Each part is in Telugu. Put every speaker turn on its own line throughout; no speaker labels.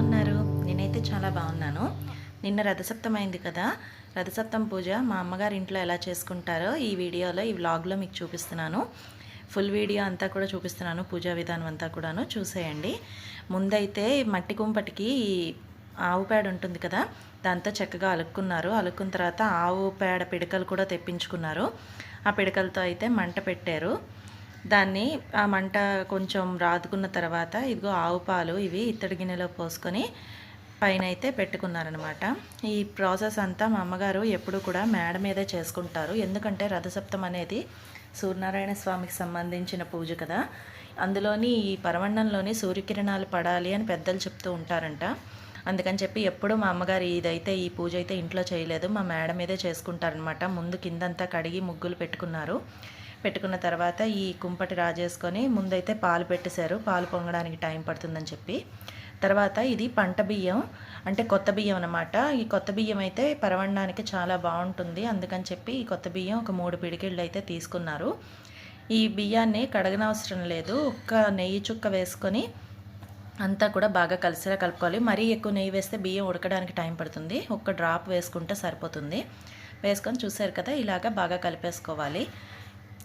ఉన్నారు నేనైతే చాలా బాగున్నాను. నిన్న రథసప్తం అయింది కదా? రథసప్తం పూజ మా అమ్మగారి ఇంట్లో ఎలా చేసుకుంటారో ఈ వీడియోలో ఈ వ్లాగ్లో మీకు చూపిస్తున్నాను. ఫుల్ వీడియో అంతా కూడా చూపిస్తున్నాను పూజా విధానం అంతా కూడాను చూసేయండి. ముందైతే మట్టి కుంపటికి ఆవు పేడ ఉంటుంది కదా? దాంతో చక్కగా అలుక్కున్నారు. అలుక్కున్న తర్వాత ఆవు పేడ పిడకలు కూడా తెప్పించుకున్నారు. ఆ పిడకలతో అయితే మంట పెట్టారు. దాన్ని ఆ మంట కొంచెం రాదుకున్న తర్వాత ఇదిగో ఆవు పాలు ఇవి ఇత్తడి గిన్నెలో పోసుకొని పైన అయితే పెట్టుకున్నారనమాట ఈ ప్రాసెస్ అంతా మా అమ్మగారు ఎప్పుడు కూడా మేడ మీదే చేసుకుంటారు. ఎందుకంటే రథసప్తం అనేది సూర్యనారాయణ స్వామికి సంబంధించిన పూజ కదా. అందులోని ఈ పరమండంలోని సూర్యకిరణాలు పడాలి అని పెద్దలు చెప్తూ ఉంటారంట. అందుకని చెప్పి ఎప్పుడు మా అమ్మగారు ఇదైతే ఈ పూజ అయితే ఇంట్లో చేయలేదు. మా మేడ మీదే చేసుకుంటారనమాట ముందు కిందంతా కడిగి ముగ్గులు పెట్టుకున్నారు. పెట్టుకున్న తర్వాత ఈ కుంపటి రాజేసుకొని ముందైతే పాలు పెట్టేశారు. పాలు పొంగడానికి టైం పడుతుందని చెప్పి. తర్వాత ఇది పంట బియ్యం అంటే కొత్త బియ్యం అనమాట ఈ కొత్త బియ్యం అయితే పరవడానికి చాలా బాగుంటుంది. అందుకని చెప్పి ఈ కొత్త బియ్యం ఒక మూడు పిడికిళ్ళు అయితే తీసుకున్నారు. ఈ బియ్యాన్ని కడగనవసరం లేదు. ఒక్క నెయ్యి చుక్క వేసుకొని అంతా కూడా బాగా కలిసేలా కలుపుకోవాలి. మరీ ఎక్కువ నెయ్యి వేస్తే బియ్యం ఉడకడానికి టైం పడుతుంది. ఒక్క డ్రాప్ వేసుకుంటే సరిపోతుంది. వేసుకొని చూసారు కదా ఇలాగ బాగా కలిపేసుకోవాలి.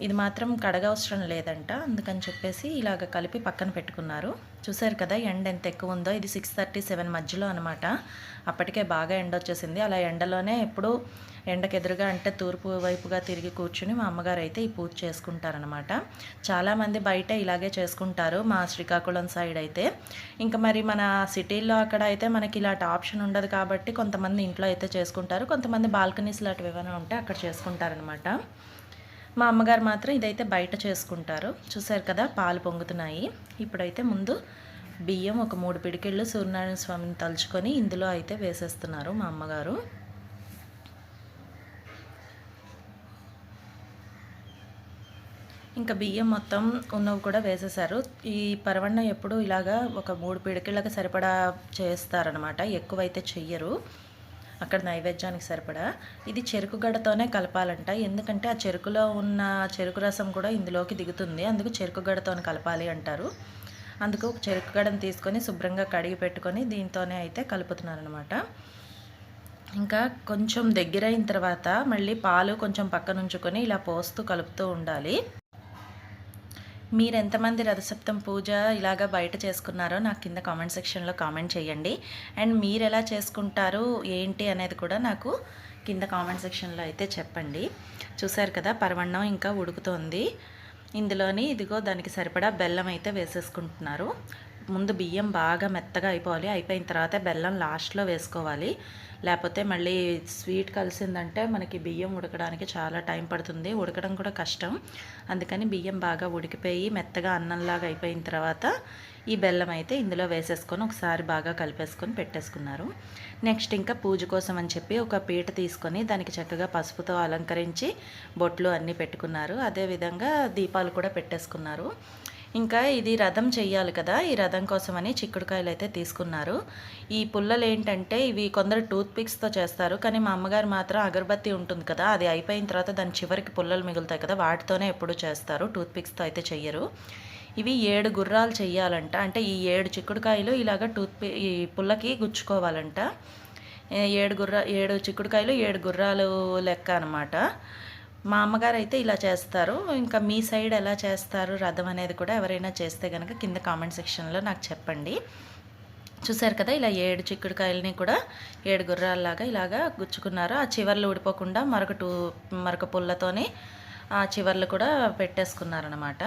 ఇది మాత్రం కడగవసరం లేదంట. అందుకని చెప్పేసి ఇలాగ కలిపి పక్కన పెట్టుకున్నారు. చూసారు కదా ఎండ ఎంత ఎక్కువ ఉందో. ఇది సిక్స్ థర్టీ సెవెన్ మధ్యలో అనమాట అప్పటికే బాగా ఎండ వచ్చేసింది. అలా ఎండలోనే ఎప్పుడు ఎండకు ఎదురుగా అంటే తూర్పు వైపుగా తిరిగి కూర్చుని మా అమ్మగారు అయితే ఈ పూజ చేసుకుంటారనమాట చాలామంది బయట ఇలాగే చేసుకుంటారు మా శ్రీకాకుళం సైడ్ అయితే. ఇంకా మరి మన సిటీల్లో అక్కడ అయితే మనకి ఇలాంటి ఆప్షన్ ఉండదు కాబట్టి కొంతమంది ఇంట్లో అయితే చేసుకుంటారు. కొంతమంది బాల్కనీస్ లాంటివి ఏమైనా ఉంటే అక్కడ చేసుకుంటారనమాట మా అమ్మగారు మాత్రం ఇదైతే బయట చేసుకుంటారు. చూసారు కదా పాలు పొంగుతున్నాయి. ఇప్పుడైతే ముందు బియ్యం ఒక మూడు పిడికిళ్ళు సూర్యనారాయణ స్వామిని తలుచుకొని ఇందులో అయితే వేసేస్తున్నారు మా అమ్మగారు. ఇంకా బియ్యం మొత్తం ఉన్నవి కూడా వేసేసారు ఈ పరవన్న ఎప్పుడు ఇలాగా ఒక మూడు పిడికిళ్ళకి సరిపడా చేస్తారనమాట ఎక్కువైతే చెయ్యరు. అక్కడ నైవేద్యానికి సరిపడా. ఇది చెరుకు గడతోనే కలపాలంట. ఎందుకంటే ఆ చెరుకులో ఉన్న చెరుకు రసం కూడా ఇందులోకి దిగుతుంది. అందుకు చెరుకు గడతోనే కలపాలి అంటారు. అందుకు చెరుకు గడను తీసుకొని శుభ్రంగా కడిగి పెట్టుకొని దీంతోనే అయితే కలుపుతున్నారనమాట ఇంకా కొంచెం దగ్గరైన తర్వాత మళ్ళీ పాలు కొంచెం పక్కన ఉంచుకొని ఇలా పోస్తూ కలుపుతూ ఉండాలి. మీరు ఎంతమంది రథసప్తం పూజ ఇలాగ బయట చేసుకున్నారో నాకు కింద కామెంట్ సెక్షన్లో కామెంట్ చేయండి. అండ్ మీరు ఎలా చేసుకుంటారు ఏంటి అనేది కూడా నాకు కింద కామెంట్ సెక్షన్లో అయితే చెప్పండి. చూసారు కదా పరవన్నం ఇంకా ఉడుకుతోంది. ఇందులోని ఇదిగో దానికి సరిపడా బెల్లం అయితే వేసేసుకుంటున్నారు. ముందు బియ్యం బాగా మెత్తగా అయిపోవాలి. అయిపోయిన తర్వాత బెల్లం లాస్ట్లో వేసుకోవాలి. లేకపోతే మళ్ళీ స్వీట్ కలిసిందంటే మనకి బియ్యం ఉడకడానికి చాలా టైం పడుతుంది. ఉడకడం కూడా కష్టం. అందుకని బియ్యం బాగా ఉడికిపోయి మెత్తగా అన్నంలాగా అయిపోయిన తర్వాత ఈ బెల్లం అయితే ఇందులో వేసేసుకొని ఒకసారి బాగా కలిపేసుకొని పెట్టేసుకున్నారు. నెక్స్ట్ ఇంకా పూజ కోసం అని చెప్పి ఒక పీట తీసుకొని దానికి చక్కగా పసుపుతో అలంకరించి బొట్లు అన్నీ పెట్టుకున్నారు. అదేవిధంగా దీపాలు కూడా పెట్టేసుకున్నారు. ఇంకా ఇది రథం చెయ్యాలి కదా. ఈ రథం కోసమని చిక్కుడుకాయలు అయితే తీసుకున్నారు. ఈ పుల్లలు ఏంటంటే ఇవి కొందరు టూత్ పిక్స్తో చేస్తారు. కానీ మా అమ్మగారు మాత్రం అగరబత్తి ఉంటుంది కదా అది అయిపోయిన తర్వాత దాని చివరికి పుల్లలు మిగులుతాయి కదా వాటితోనే ఎప్పుడు చేస్తారు. టూత్ పిక్స్తో అయితే చెయ్యరు. ఇవి ఏడు గుర్రాలు చెయ్యాలంట. అంటే ఈ ఏడు చిక్కుడుకాయలు ఇలాగ టూత్ ఈ పుల్లకి గుచ్చుకోవాలంట. ఏడు గుర్ర ఏడు చిక్కుడుకాయలు ఏడు గుర్రాలు లెక్క అనమాట మా అమ్మగారు అయితే ఇలా చేస్తారు. ఇంకా మీ సైడ్ ఎలా చేస్తారు? రథం అనేది కూడా ఎవరైనా చేస్తే కనుక కింద కామెంట్ సెక్షన్లో నాకు చెప్పండి. చూసారు కదా ఇలా ఏడు చిక్కుడుకాయలని కూడా ఏడు గుర్రాల్లాగా ఇలాగా గుచ్చుకున్నారు. ఆ చివర్లు ఊడిపోకుండా మరొక టూ మరొక పుల్లతోని ఆ చివర్లు కూడా పెట్టేసుకున్నారనమాట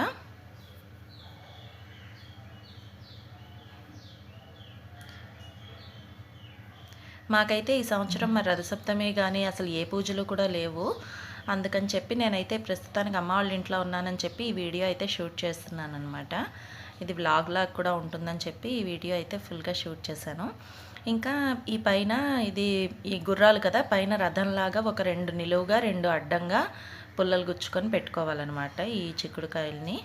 మాకైతే ఈ సంవత్సరం మరి రథసప్తమి కానీ అసలు ఏ పూజలు కూడా లేవు. అందుకని చెప్పి నేనైతే ప్రస్తుతానికి అమ్మ వాళ్ళ ఇంట్లో ఉన్నానని చెప్పి ఈ వీడియో అయితే షూట్ చేస్తున్నాను అనమాట ఇది వ్లాగ్ లాగ్ కూడా ఉంటుందని చెప్పి ఈ వీడియో అయితే ఫుల్గా షూట్ చేశాను. ఇంకా ఈ పైన ఇది ఈ గుర్రాలు కదా పైన రథంలాగా ఒక రెండు నిలువుగా రెండు అడ్డంగా పుల్లలు గుచ్చుకొని పెట్టుకోవాలన్నమాట ఈ చిక్కుడుకాయల్ని.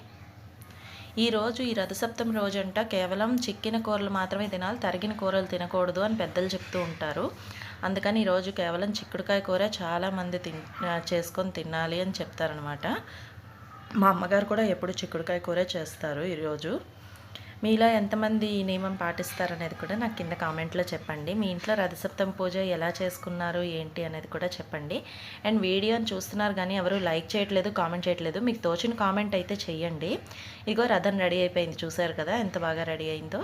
ఈరోజు ఈ రథసప్తమి రోజంట కేవలం చిక్కిన కూరలు మాత్రమే తినాలి తరిగిన కూరలు తినకూడదు అని పెద్దలు చెప్తూ ఉంటారు. అందుకని ఈరోజు కేవలం చిక్కుడుకాయ కూర చాలామంది తిన్ చేసుకొని తినాలి అని చెప్తారనమాట మా అమ్మగారు కూడా ఎప్పుడు చిక్కుడుకాయ కూర చేస్తారు ఈరోజు మీలో ఎంతమంది ఈ నియమం పాటిస్తారనేది కూడా నాకు కింద కామెంట్లో చెప్పండి. మీ ఇంట్లో రథసప్తం పూజ ఎలా చేసుకున్నారు ఏంటి అనేది కూడా చెప్పండి. అండ్ వీడియోని చూస్తున్నారు కానీ ఎవరు లైక్ చేయట్లేదు కామెంట్ చేయట్లేదు మీకు తోచిన కామెంట్ అయితే చెయ్యండి. ఇగో రథం రెడీ అయిపోయింది చూసారు కదా ఎంత బాగా రెడీ అయిందో.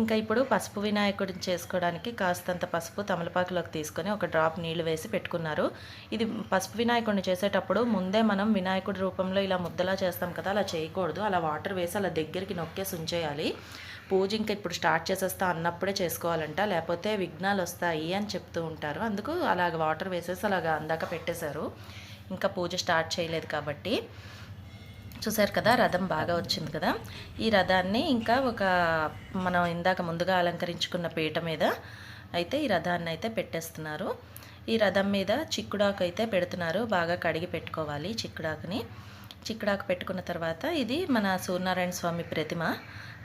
ఇంకా ఇప్పుడు పసుపు వినాయకుడిని చేసుకోవడానికి కాస్తంత పసుపు తమలపాకులోకి తీసుకొని ఒక డ్రాప్ నీళ్ళు వేసి పెట్టుకున్నారు. ఇది పసుపు వినాయకుడిని చేసేటప్పుడు ముందే మనం వినాయకుడి రూపంలో ఇలా ముద్దలా చేస్తాం కదా అలా చేయకూడదు. అలా వాటర్ వేసి అలా దగ్గరికి నొక్కేసి ఉంచేయాలి పూజ ఇంకా ఇప్పుడు స్టార్ట్ చేసేస్తా అన్నప్పుడే చేసుకోవాలంట. లేకపోతే విఘ్నాలు వస్తాయి అని చెప్తూ ఉంటారు. అందుకు అలాగ వాటర్ వేసేసి అలాగ అందాక పెట్టేశారు. ఇంకా పూజ స్టార్ట్ చేయలేదు కాబట్టి. చూసారు కదా రథం బాగా వచ్చింది కదా. ఈ రథాన్ని ఇంకా ఒక మనం ఇందాక ముందుగా అలంకరించుకున్న పీట మీద అయితే ఈ రథాన్ని అయితే పెట్టేస్తున్నారు. ఈ రథం మీద చిక్కుడాకు అయితే పెడుతున్నారు. బాగా కడిగి పెట్టుకోవాలి చిక్కుడాకుని. చిక్కుడాకు పెట్టుకున్న తర్వాత ఇది మన సూర్యనారాయణ స్వామి ప్రతిమ.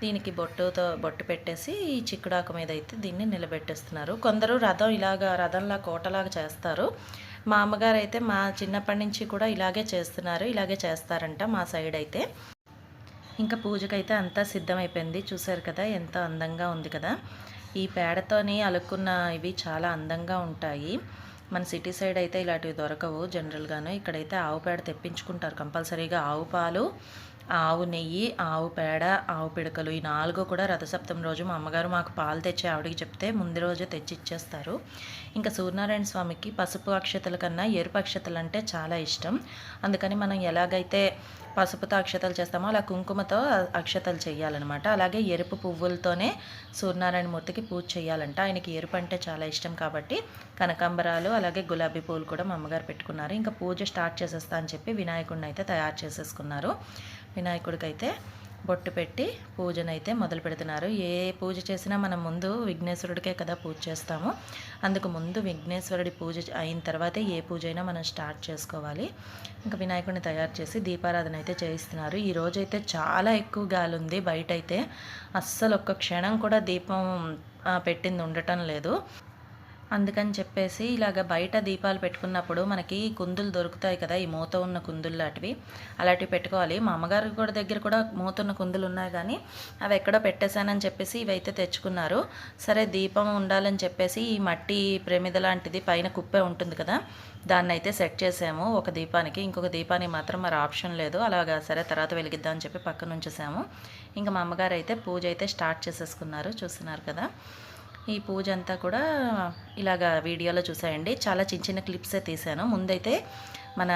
దీనికి బొట్టుతో బొట్టు పెట్టేసి ఈ చిక్కుడాకు మీద అయితే దీన్ని నిలబెట్టేస్తున్నారు. కొందరు రథం ఇలాగా రథంలా కోటలాగా చేస్తారు. మా అమ్మగారు అయితే మా చిన్నప్పటి నుంచి కూడా ఇలాగే చేస్తున్నారు ఇలాగే చేస్తారంట మా సైడ్ అయితే. ఇంకా పూజకైతే అంతా సిద్ధమైపోయింది. చూసారు కదా ఎంత అందంగా ఉంది కదా. ఈ పేడతోని అలుక్కున్న ఇవి చాలా అందంగా ఉంటాయి. మన సిటీ సైడ్ అయితే ఇలాంటివి దొరకవు జనరల్గాను. ఇక్కడైతే ఆవు పేడ తెప్పించుకుంటారు కంపల్సరీగా. ఆవు పాలు ఆవు నెయ్యి ఆవు పేడ ఆవు పిడకలు ఈ నాలుగు కూడా రథసప్తమి రోజు మా అమ్మగారు మాకు పాలు తెచ్చి ఆవిడకి చెప్తే ముందు రోజు తెచ్చి ఇచ్చేస్తారు ఇంకా సూర్యనారాయణ స్వామికి పసుపు అక్షతల కన్నా ఎరుపు అక్షతలు అంటే చాలా ఇష్టం. అందుకని మనం ఎలాగైతే పసుపుతో అక్షతలు చేస్తామో అలా కుంకుమతో అక్షతలు చేయాలన్నమాట అలాగే ఎరుపు పువ్వులతోనే సూర్యనారాయణ మూర్తికి పూజ చేయాలంట ఆయనకి ఎరుపు అంటే చాలా ఇష్టం కాబట్టి కనకాంబరాలు అలాగే గులాబీ పువ్వులు కూడా మా అమ్మగారు పెట్టుకున్నారు. ఇంకా పూజ స్టార్ట్ చేసేస్తా అని చెప్పి వినాయకుడిని అయితే తయారు చేసేసుకున్నారు. వినాయకుడికైతే బొట్టు పెట్టి పూజనైతే మొదలు పెడుతున్నారు. ఏ పూజ చేసినా మనం ముందు విఘ్నేశ్వరుడికే కదా పూజ చేస్తాము. అందుకు ముందు విఘ్నేశ్వరుడి పూజ అయిన తర్వాతే ఏ పూజ అయినా మనం స్టార్ట్ చేసుకోవాలి. ఇంకా వినాయకుడిని తయారు చేసి దీపారాధన అయితే చేయిస్తున్నారు. ఈ రోజైతే అయితే చాలా ఎక్కువ గాలి ఉంది బయట అయితే అస్సలు ఒక్క క్షణం కూడా దీపం పెట్టింది ఉండటం లేదు. అందుకని చెప్పేసి ఇలాగ బయట దీపాలు పెట్టుకున్నప్పుడు మనకి కుందులు దొరుకుతాయి కదా ఈ మూత ఉన్న కుందులు లాంటివి. అలాంటివి పెట్టుకోవాలి. మా అమ్మగారి కూడా దగ్గర కూడా మూత ఉన్న కుందులు ఉన్నాయి కానీ అవి ఎక్కడో పెట్టేశానని చెప్పేసి ఇవైతే తెచ్చుకున్నారు. సరే దీపం ఉండాలని చెప్పేసి ఈ మట్టి ప్రమిద లాంటిది పైన కుప్పే ఉంటుంది కదా దాన్ని అయితే సెట్ చేసాము. ఒక దీపానికి ఇంకొక దీపానికి మాత్రం మరి ఆప్షన్ లేదు. అలాగా సరే తర్వాత వెలిగిద్దామని చెప్పి పక్కన ఉంచేసాము ఇంకా మా అమ్మగారు అయితే పూజ అయితే స్టార్ట్ చేసేసుకున్నారు. చూస్తున్నారు కదా. ఈ పూజ అంతా కూడా ఇలాగా వీడియోలో చూసాయండి. చాలా చిన్న చిన్న క్లిప్సే తీశాను. ముందైతే మన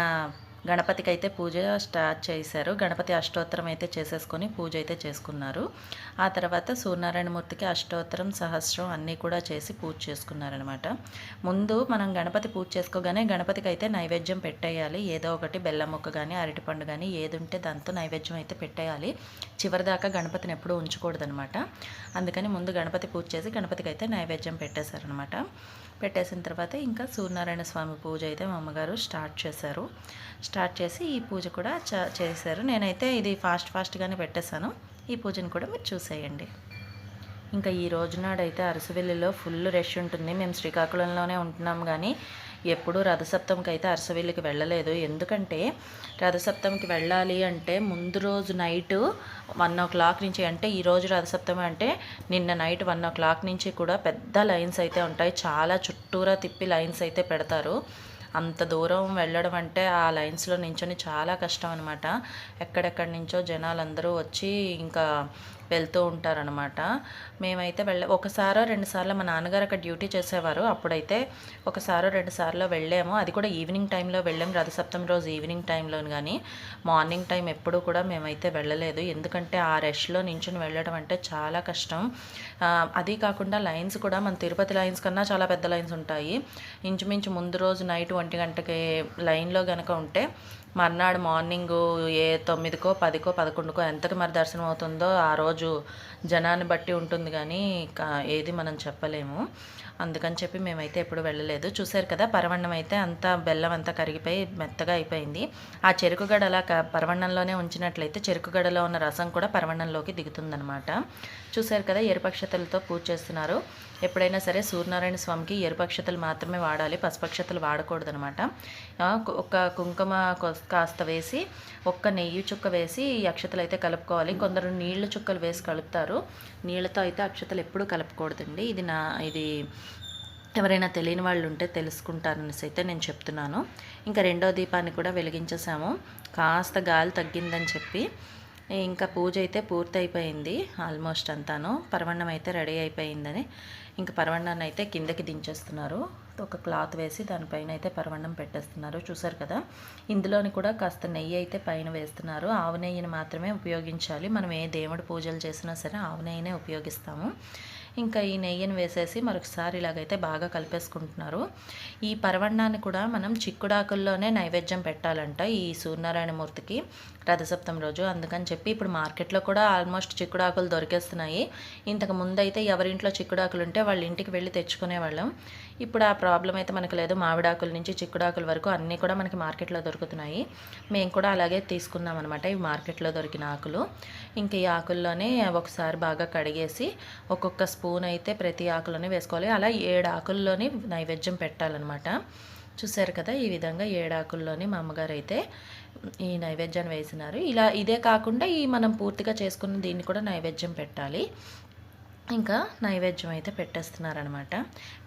గణపతికి అయితే పూజ స్టార్ట్ చేశారు. గణపతి అష్టోత్తరం అయితే చేసేసుకొని పూజ అయితే చేసుకున్నారు. ఆ తర్వాత సూర్యనారాయణమూర్తికి అష్టోత్తరం సహస్రం అన్నీ కూడా చేసి పూజ చేసుకున్నారనమాట ముందు మనం గణపతి పూజ చేసుకోగానే గణపతికి అయితే నైవేద్యం పెట్టేయాలి. ఏదో ఒకటి బెల్లం ముక్క కానీ అరటిపండు కానీ ఏది ఉంటే దాంతో నైవేద్యం అయితే పెట్టేయాలి. చివరిదాకా గణపతిని ఎప్పుడూ ఉంచకూడదనమాట అందుకని ముందు గణపతి పూజ చేసి గణపతికి అయితే నైవేద్యం పెట్టేశారనమాట పెట్టేసిన తర్వాత ఇంకా సూర్యనారాయణ స్వామి పూజ అయితే మా అమ్మగారు స్టార్ట్ చేశారు. స్టార్ట్ చేసి ఈ పూజ కూడా చేశారు. నేనైతే ఇది ఫాస్ట్ ఫాస్ట్గానే పెట్టేశాను. ఈ పూజను కూడా మీరు చూసేయండి. ఇంకా ఈ రోజు నాడైతే అరసవెల్లిలో ఫుల్ రష్ ఉంటుంది. మేము శ్రీకాకుళంలోనే ఉంటున్నాం కానీ ఎప్పుడూ రథసప్తమికి అయితే అరసవెల్లికి వెళ్ళలేదు. ఎందుకంటే రథసప్తమికి వెళ్ళాలి అంటే ముందు రోజు నైట్ వన్ ఓ క్లాక్ నుంచి అంటే ఈరోజు రథసప్తమి అంటే నిన్న నైట్ వన్ ఓ క్లాక్ నుంచి కూడా పెద్ద లైన్స్ అయితే ఉంటాయి. చాలా చుట్టూరా తిప్పి లైన్స్ అయితే పెడతారు. అంత దూరం వెళ్ళడం అంటే ఆ లైన్స్లో నించొని చాలా కష్టం అనమాట ఎక్కడెక్కడి నుంచో జనాలు అందరూ వచ్చి ఇంకా వెళ్తూ ఉంటారనమాట మేమైతే వెళ్ళ ఒకసారో రెండు సార్లు మా నాన్నగారు అక్కడ డ్యూటీ చేసేవారు. అప్పుడైతే ఒకసారో రెండు సార్లు వెళ్ళాము. అది కూడా ఈవినింగ్ టైంలో వెళ్ళాము రథసప్తమి రోజు ఈవినింగ్ టైంలో కానీ మార్నింగ్ టైం ఎప్పుడూ కూడా మేమైతే వెళ్ళలేదు. ఎందుకంటే ఆ రష్లో నించుని వెళ్ళడం అంటే చాలా కష్టం. అది కాకుండా లైన్స్ కూడా మన తిరుపతి లైన్స్ కన్నా చాలా పెద్ద లైన్స్ ఉంటాయి. ఇంచుమించు ముందు రోజు నైట్ ఒంటి గంటకి లైన్లో కనుక ఉంటే మర్నాడు మార్నింగ్ ఏ తొమ్మిదికో పదికో పదకొండుకో ఎంతకు మరి దర్శనం అవుతుందో ఆ రోజు జనాన్ని బట్టి ఉంటుంది కానీ ఏది మనం చెప్పలేము. అందుకని చెప్పి మేమైతే ఎప్పుడు వెళ్ళలేదు. చూసారు కదా పరవన్నం అయితే అంతా బెల్లం అంతా కరిగిపోయి మెత్తగా అయిపోయింది. ఆ చెరుకుగడ అలా పరవన్నంలోనే ఉంచినట్లయితే చెరుకుగడలో ఉన్న రసం కూడా పరవన్నంలోకి దిగుతుందనమాట చూసారు కదా ఎరుపక్షతలతో పూజ చేస్తున్నారు. ఎప్పుడైనా సరే సూర్యనారాయణ స్వామికి ఎరుపక్షతలు మాత్రమే వాడాలి పసుపక్షతలు వాడకూడదు అనమాట ఒక కుంకుమ కాస్త వేసి ఒక్క నెయ్యి చుక్క వేసి ఈ అక్షతలు అయితే కలుపుకోవాలి. కొందరు నీళ్ళ చుక్కలు వేసి కలుపుతారు. నీళ్ళతో అయితే అక్షతలు ఎప్పుడూ కలపకూడదండి. ఇది నా ఇది ఎవరైనా తెలియని వాళ్ళు ఉంటే తెలుసుకుంటారనేసి అయితే నేను చెప్తున్నాను. ఇంకా రెండో దీపాన్ని కూడా వెలిగించేసాము కాస్త గాలి తగ్గిందని చెప్పి ఇంకా పూజ అయితే పూర్తి అయిపోయింది ఆల్మోస్ట్ అంతాను. పరవన్నం అయితే రెడీ అయిపోయిందని. ఇంకా పరవన్నాన్ని అయితే కిందకి దించేస్తున్నారు. ఒక క్లాత్ వేసి దానిపైన అయితే పరవన్నం పెట్టేస్తున్నారు. చూసారు కదా ఇందులోని కూడా కాస్త నెయ్యి అయితే పైన వేస్తున్నారు. ఆవు నెయ్యిని మాత్రమే ఉపయోగించాలి. మనం ఏ దేవుడి పూజలు చేసినా సరే ఆవు నెయ్యినే ఉపయోగిస్తాము. ఇంకా ఈ నెయ్యిని వేసేసి మరొకసారి ఇలాగైతే బాగా కలిపేసుకుంటున్నారు. ఈ పరవణాన్ని కూడా మనం చిక్కుడాకుల్లోనే నైవేద్యం పెట్టాలంట ఈ సూర్యనారాయణ మూర్తికి రథసప్తం రోజు. అందుకని చెప్పి ఇప్పుడు మార్కెట్లో కూడా ఆల్మోస్ట్ చిక్కుడాకులు దొరికేస్తున్నాయి. ఇంతకు ముందు అయితే ఎవరింట్లో చిక్కుడాకులు ఉంటే వాళ్ళ ఇంటికి వెళ్ళి తెచ్చుకునేవాళ్ళం. ఇప్పుడు ఆ ప్రాబ్లం అయితే మనకు లేదు. మామిడాకుల నుంచి చిక్కుడాకుల వరకు అన్నీ కూడా మనకి మార్కెట్లో దొరుకుతున్నాయి. మేము కూడా అలాగే తీసుకున్నాం అనమాట ఇవి మార్కెట్లో దొరికిన ఆకులు. ఇంకా ఈ ఆకుల్లోనే ఒకసారి బాగా కడిగేసి ఒక్కొక్క స్పూన్ అయితే ప్రతి ఆకులోనే వేసుకోవాలి. అలా ఏడు ఆకుల్లోని నైవేద్యం పెట్టాలన్నమాట. చూసారు కదా ఈ విధంగా ఏడాకుల్లోనే మా అమ్మగారు అయితే ఈ నైవేద్యాన్ని వేసినారు. ఇలా ఇదే కాకుండా ఈ మనం పూర్తిగా చేసుకున్న దీన్ని కూడా నైవేద్యం పెట్టాలి. ఇంకా నైవేద్యం అయితే పెట్టేస్తున్నారనమాట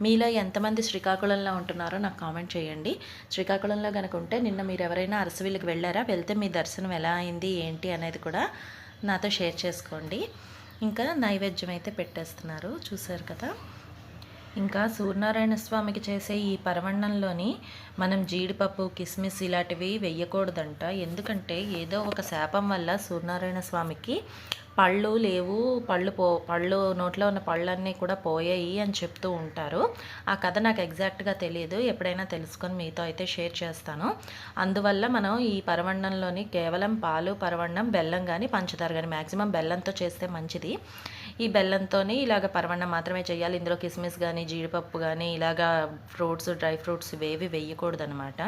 మీలో ఎంతమంది శ్రీకాకుళంలో ఉంటున్నారో నాకు కామెంట్ చేయండి. శ్రీకాకుళంలో కనుక ఉంటే నిన్న మీరు ఎవరైనా అరసవిల్లికి వెళ్ళారా? వెళ్తే మీ దర్శనం ఎలా అయింది? ఏంటి అనేది కూడా నాతో షేర్ చేసుకోండి. ఇంకా నైవేద్యం అయితే పెట్టేస్తున్నారు. చూసారు కదా? ఇంకా సూర్యనారాయణ స్వామికి చేసే ఈ పరవన్నంలోని మనం జీడిపప్పు కిస్మిస్ ఇలాంటివి వేయకూడదంట. ఎందుకంటే ఏదో ఒక శాపం వల్ల సూర్యనారాయణ స్వామికి పళ్ళు లేవు పళ్ళు పో పళ్ళు నోట్లో ఉన్న పళ్ళన్నీ కూడా పోయాయి అని చెప్తూ ఉంటారు. ఆ కథ నాకు ఎగ్జాక్ట్గా తెలియదు ఎప్పుడైనా తెలుసుకొని మీతో అయితే షేర్ చేస్తాను. అందువల్ల మనం ఈ పరవన్నంలోని కేవలం పాలు పరవండం బెల్లం కానీ పంచదార కానీ మ్యాక్సిమం బెల్లంతో చేస్తే మంచిది. ఈ బెల్లంతో ఇలాగ పరవండం మాత్రమే చేయాలి. ఇందులో కిస్మిస్ కానీ జీడిపప్పు కానీ ఇలాగ ఫ్రూట్స్ డ్రై ఫ్రూట్స్ ఇవేవి వేయకూడదు అనమాట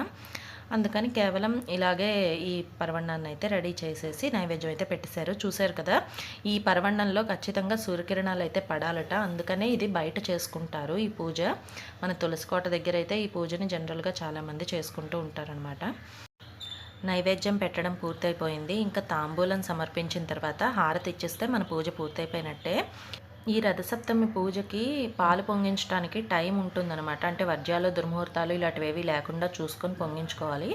అందుకని కేవలం ఇలాగే ఈ పరవన్నాన్ని అయితే రెడీ చేసేసి నైవేద్యం అయితే పెట్టేశారు. చూశారు కదా? ఈ పరవన్నంలో ఖచ్చితంగా సూర్యకిరణాలు అయితే పడాలట. అందుకనే ఇది బయట చేసుకుంటారు ఈ పూజ. మన తులసికోట దగ్గర అయితే ఈ పూజని జనరల్గా చాలామంది చేసుకుంటూ ఉంటారనమాట నైవేద్యం పెట్టడం పూర్తయిపోయింది. ఇంకా తాంబూలం సమర్పించిన తర్వాత హారతి ఇచ్చేస్తే మన పూజ పూర్తయిపోయినట్టే. ఈ రథసప్తమి పూజకి పాలు పొంగించడానికి టైం ఉంటుందన్నమాట. అంటే వర్జాలు దుర్ముహూర్తాలు ఇలాంటివి లేకుండా చూసుకొని పొంగించుకోవాలి.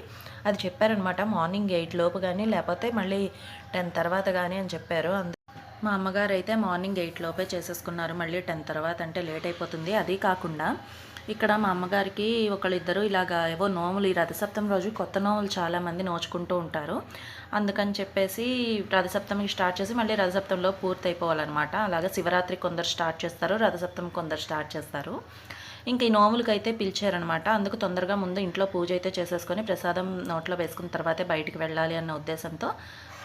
అది చెప్పారనమాట మార్నింగ్ ఎయిట్ లోపు కానీ లేకపోతే మళ్ళీ టెన్ తర్వాత కానీ అని చెప్పారు. మా అమ్మగారు అయితే మార్నింగ్ ఎయిట్ లోపే చేసేసుకున్నారు. మళ్ళీ టెన్ తర్వాత అంటే లేట్ అయిపోతుంది. అది కాకుండా ఇక్కడ మా అమ్మగారికి ఒకళ్ళిద్దరు ఇలాగా ఏవో నోములు ఈ రథసప్తమి రోజు కొత్త నోములు చాలామంది నోచుకుంటూ ఉంటారు. అందుకని చెప్పేసి రథసప్తమికి స్టార్ట్ చేసి మళ్ళీ రథసప్తంలో పూర్తి అయిపోవాలన్నమాట అలాగే శివరాత్రి కొందరు స్టార్ట్ చేస్తారు రథసప్తమి కొందరు స్టార్ట్ చేస్తారు. ఇంకా ఈ నోములకి అయితే పిలిచారనమాట అందుకు తొందరగా ముందు ఇంట్లో పూజ అయితే చేసేసుకొని ప్రసాదం నోట్లో వేసుకున్న తర్వాతే బయటికి వెళ్ళాలి అన్న ఉద్దేశంతో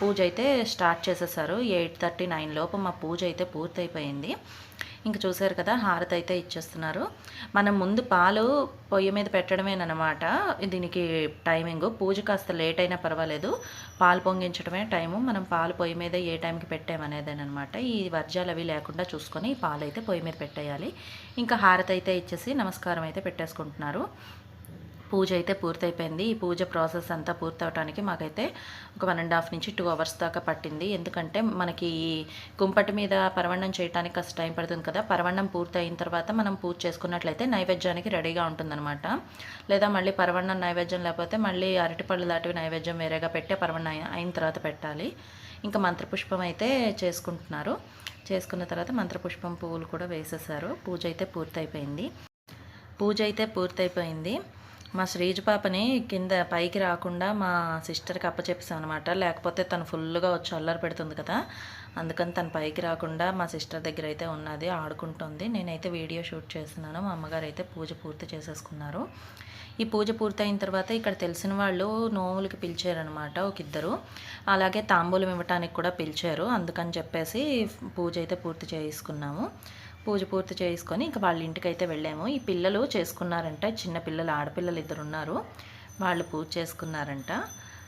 పూజ అయితే స్టార్ట్ చేసేసారు. ఎయిట్ థర్టీ నైన్ లోపు మా పూజ అయితే పూర్తయిపోయింది. ఇంక చూసారు కదా హారతి అయితే ఇచ్చేస్తున్నారు. మనం ముందు పాలు పొయ్యి మీద పెట్టడమేనమాట దీనికి టైమింగ్. పూజ కాస్త లేట్ అయినా పర్వాలేదు. పాలు పొంగించడమే టైము. మనం పాలు పొయ్యి మీద ఏ టైంకి పెట్టామనేదేనమాట. ఈ వర్జాలు అవి లేకుండా చూసుకొని పాలు అయితే పొయ్యి మీద పెట్టేయాలి. ఇంకా హారతి అయితే ఇచ్చేసి నమస్కారం అయితే పెట్టేసుకుంటున్నారు. పూజ అయితే పూర్తయిపోయింది. ఈ పూజ ప్రాసెస్ అంతా పూర్తవటానికి మాకైతే ఒక వన్ అండ్ హాఫ్ నుంచి టూ అవర్స్ దాకా పట్టింది. ఎందుకంటే మనకి కుంపటి మీద పరవణం చేయడానికి కాస్త టైం పడుతుంది కదా. పరవణం పూర్తయిన తర్వాత మనం పూజ చేసుకున్నట్లయితే నైవేద్యానికి రెడీగా ఉంటుందన్నమాట. లేదా మళ్ళీ పరవణం నైవేద్యం లేకపోతే మళ్ళీ అరటిపళ్ళు దాటివి నైవేద్యం వేరేగా పెట్టి పరవణం అయిన తర్వాత పెట్టాలి. ఇంకా మంత్రపుష్పం అయితే చేసుకుంటున్నారు. చేసుకున్న తర్వాత మంత్రపుష్పం పువ్వులు కూడా వేసేసారు. పూజ అయితే పూర్తయిపోయింది. పూజ అయితే పూర్తయిపోయింది. మా శ్రీజు పాపని కింద పైకి రాకుండా మా సిస్టర్కి అప్పచెప్పామన్నమాట లేకపోతే తను ఫుల్గా వచ్చి అల్లరి పెడుతుంది కదా. అందుకని తను పైకి రాకుండా మా సిస్టర్ దగ్గర అయితే ఉన్నది ఆడుకుంటుంది. నేనైతే వీడియో షూట్ చేస్తున్నాను. మా అమ్మగారు అయితే పూజ పూర్తి చేసేసుకున్నారు. ఈ పూజ పూర్తయిన తర్వాత ఇక్కడ తెలిసిన వాళ్ళు నోములకి పిలిచారనమాట ఒక ఇద్దరు అలాగే తాంబూలం ఇవ్వటానికి కూడా పిలిచారు. అందుకని చెప్పేసి పూజ అయితే పూర్తి చేసుకున్నాము. పూజ పూర్తి చేసుకొని ఇంకా వాళ్ళ ఇంటికి అయితే వెళ్ళాము. ఈ పిల్లలు చేసుకున్నారంట. చిన్న పిల్లలు ఆడపిల్లలు ఇద్దరు ఉన్నారు. వాళ్ళు పూజ చేసుకున్నారంట.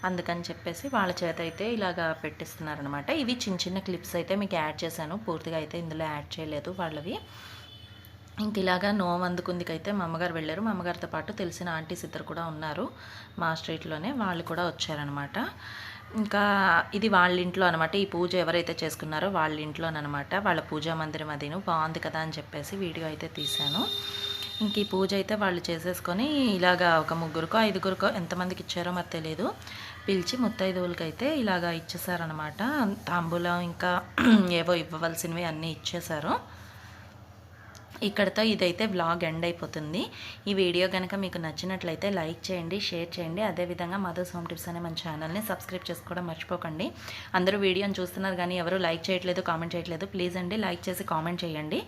అందుకని చెప్పేసి వాళ్ళ చేత అయితే ఇలాగా పెట్టిస్తున్నారనమాట ఇవి చిన్న చిన్న క్లిప్స్ అయితే మీకు యాడ్ చేశాను. పూర్తిగా అయితే ఇందులో యాడ్ చేయలేదు వాళ్ళవి. ఇంక ఇలాగా నోము అందుకుందికైతే మా అమ్మగారు వెళ్ళారు. మా అమ్మగారితో పాటు తెలిసిన ఆంటీస్ ఇద్దరు కూడా ఉన్నారు మా స్ట్రీట్లోనే. వాళ్ళు కూడా వచ్చారనమాట ఇంకా ఇది వాళ్ళ ఇంట్లో అనమాట. ఈ పూజ ఎవరైతే చేసుకున్నారో వాళ్ళ ఇంట్లోనమాట వాళ్ళ పూజా మందిరం అదిను. బాగుంది కదా అని చెప్పేసి వీడియో అయితే తీశాను. ఇంక ఈ పూజ అయితే వాళ్ళు చేసేసుకొని ఇలాగా ఒక ముగ్గురుకో ఐదుగురికో ఎంతమందికి ఇచ్చారో మరి తెలియదు పిలిచి ముత్తైదువులకైతే ఇలాగా ఇచ్చేసారనమాట. తాంబూలం ఇంకా ఏవో ఇవ్వవలసినవి అన్నీ ఇచ్చేశారు. ఇక్కడతో ఇదైతే బ్లాగ్ ఎండ్ అయిపోతుంది. ఈ వీడియో కనుక మీకు నచ్చినట్లయితే లైక్ చేయండి షేర్ చేయండి. అదేవిధంగా మదర్స్ హోమ్ టిప్స్ అనే మన ఛానల్ని సబ్స్క్రైబ్ చేసుకోవడం మర్చిపోకండి. అందరూ వీడియోని చూస్తున్నారు కానీ ఎవరు లైక్ చేయట్లేదు కామెంట్ చేయట్లేదు ప్లీజ్ అండి లైక్ చేసి కామెంట్ చేయండి.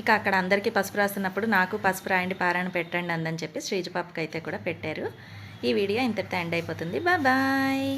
ఇక అక్కడ అందరికీ పసుపు రాస్తున్నప్పుడు నాకు పసుపు రాయండి పారాయణ పెట్టండి అందని చెప్పి శ్రీజపాపకి అయితే కూడా పెట్టారు. ఈ వీడియో ఇంతటితో ఎండ్ అయిపోతుంది. బాయ్